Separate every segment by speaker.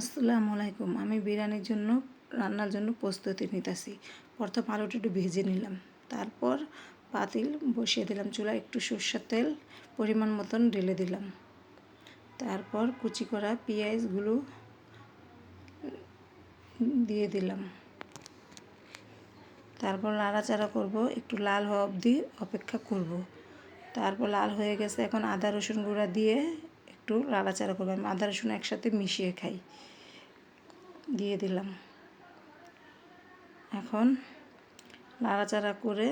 Speaker 1: আসসালামু আলাইকুম। আমি বিরিয়ানির জন্য, রান্নার জন্য প্রস্তুতি নিতেছি। প্রথম আলুটা একটু ভেজে নিলাম। তারপর পাতিল বসিয়ে দিলাম। চুলা একটু সর্ষের তেল পরিমাণ মতন ঢেলে দিলাম। তারপর কুচি করা পেঁয়াজগুলো দিয়ে দিলাম। তারপর নাড়াচাড়া করব। একটু লাল হওয়া অবধি অপেক্ষা করব। তারপর লাল হয়ে গেছে। এখন আদা রসুন গুঁড়া দিয়ে একটু নাড়াচাড়া করব। আমি আদা রসুন একসাথে মিশিয়ে খাই। দিয়ে দিলাম। এখন নাড়াচাড়া করে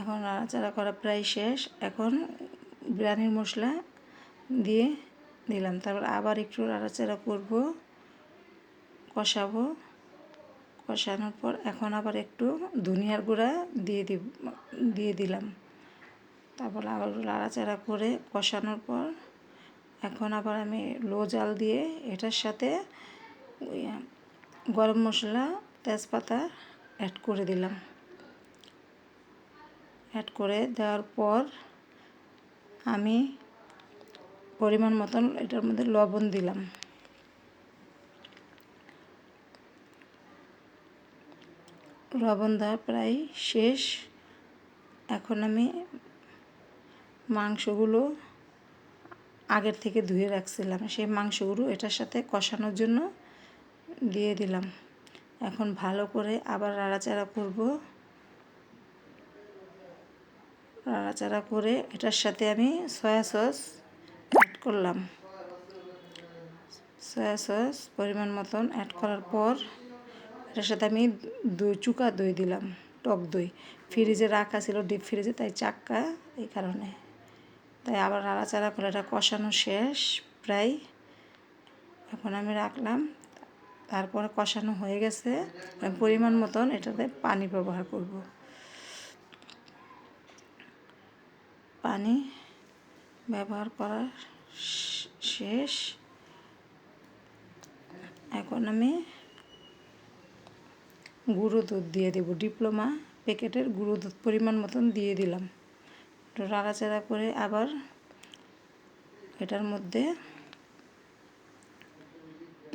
Speaker 1: এখন নাড়াচাড়া করা প্রায় শেষ। এখন বিরিয়ানির মশলা দিয়ে দিলাম। তারপর আবার একটু নাড়াচাড়া করব, কষাবো। কষানোর পর এখন আবার একটু ধনিয়ার গুঁড়া দিয়ে দিব, দিয়ে দিলাম। তারপর আবার নাড়াচাড়া করে কষানোর পর এখন আবার আমি লো জাল দিয়ে এটার সাথে গরম মশলা, তেজপাতা অ্যাড করে দিলাম। অ্যাড করে দেওয়ার পর আমি পরিমাণ মতন এটার মধ্যে লবণ দিলাম। লবণ দেওয়া প্রায় শেষ। এখন আমি মাংসগুলো আগের থেকে ধুয়ে রাখছিলাম। সেই মাংসগুলো এটার সাথে কষানোর জন্য দিয়ে দিলাম। এখন ভালো করে আবার নাড়াচাড়া করব। নাড়াচাড়া করে এটার সাথে আমি সয়া সস অ্যাড করলাম। সয়া সস পরিমাণ মতন অ্যাড করার পর এটার সাথে আমি দই, চুকা দই দিলাম, টক দই। ফ্রিজে রাখা ছিল ডিপ ফ্রিজে তাই চাক্কা এই কারণে। তাই আবার নাড়াচাড়া করে এটা কষানো শেষ, প্রায় এখন আমি রাখলাম। তারপরে কষানো হয়ে গেছে। পরিমাণ মতন এটাতে পানি ব্যবহার করব। পানি ব্যবহার করার শেষ। এখন আমি গুঁড়ো দুধ দিয়ে দেবো। ডিপ্লোমা প্যাকেটের গুঁড়ো দুধ পরিমাণ মতন দিয়ে দিলাম। একটু নাড়াচাড়া করে আবার এটার মধ্যে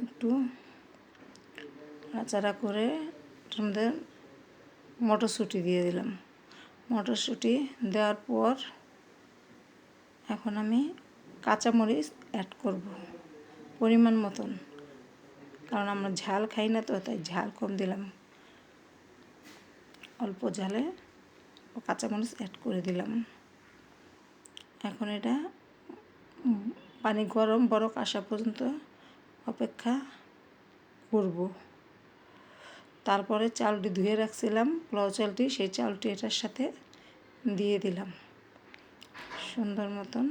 Speaker 1: একটু নাড়াচাড়া করে এটার মধ্যে মটরশুঁটি দিয়ে দিলাম। মটরশুঁটি দেওয়ার পর এখন আমি কাঁচামরিচ অ্যাড করব, পরিমাণ মতন। কারণ আমরা ঝাল খাই না তো, তাই ঝাল কম দিলাম। অল্প ঝালে কাঁচামরিচ অ্যাড করে দিলাম। এখন এটা পানি গরম বরফ আসা পর্যন্ত অপেক্ষা করব। তারপরে চালটি ধুয়ে রাখছিলাম পোলাও চালটি, সেই চালটি এটার সাথে দিয়ে দিলাম। সুন্দর মতন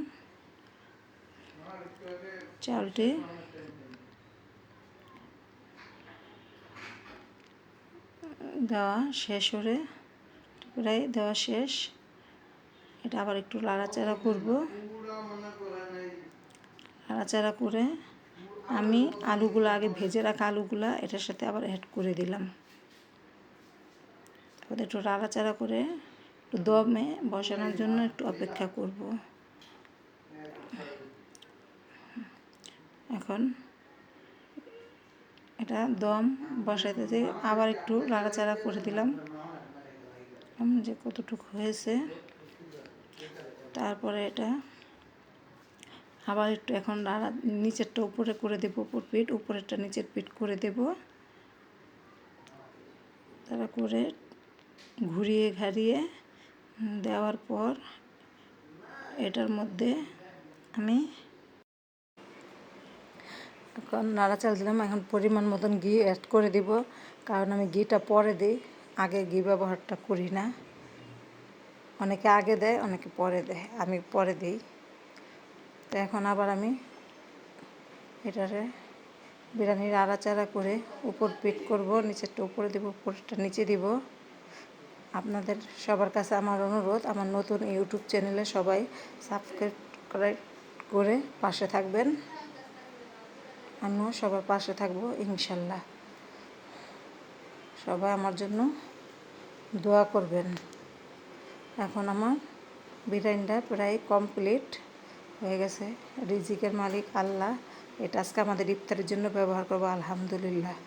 Speaker 1: চালটি দেওয়া শেষ হলে, প্রায় দেওয়া শেষ। এটা আবার একটু লাড়াচাড়া করব। লাড়াচাড়া করে আমি আলুগুলো, আগে ভেজে রাখা আলুগুলা, এটার সাথে আবার অ্যাড করে দিলাম। তারপরে একটু লাড়াচাড়া করে একটু দমে বসানোর জন্য একটু অপেক্ষা করব। এখন এটা দম বসাইতে আবার একটু লাড়াচাড়া করে দিলাম। যে কতটুকু হয়েছে। তারপরে এটা আবার একটু এখন নাড়া নিচেরটা উপরে করে দেব উপর পিঠ, উপরেরটা নিচের পিঠ করে দেব। তারা করে ঘুরিয়ে ঘাড়িয়ে দেওয়ার পর এটার মধ্যে আমি এখন নাড়াচাল দিলাম, এখন পরিমাণ মতন ঘি অ্যাড করে দিব। কারণ আমি ঘিটা পরে দিই, আগে ঘি ব্যবহারটা করি না। অনেকে আগে দেয়, অনেকে পরে দেয়, আমি পরে দিই। তো এখন আবার আমি এটারে বিরিয়ানির আড়াচাড়া করে উপর পিট করব, নিচেরটা উপরে দেবো উপরটা নিচে দিব। আপনাদের সবার কাছে আমার অনুরোধ, আমার নতুন ইউটিউব চ্যানেলে সবাই সাবস্ক্রাইব করে পাশে থাকবেন। আমিও সবার পাশে থাকব, ইনশাল্লাহ। সবাই আমার জন্য দোয়া করবেন। এখন আমার বিরিয়ানিটা প্রায় কমপ্লিট হয়ে গেছে। রিজিকের মালিক আল্লাহ। এটা আজকে আমাদের ইফতারের জন্য ব্যবহার করব, আলহামদুলিল্লাহ।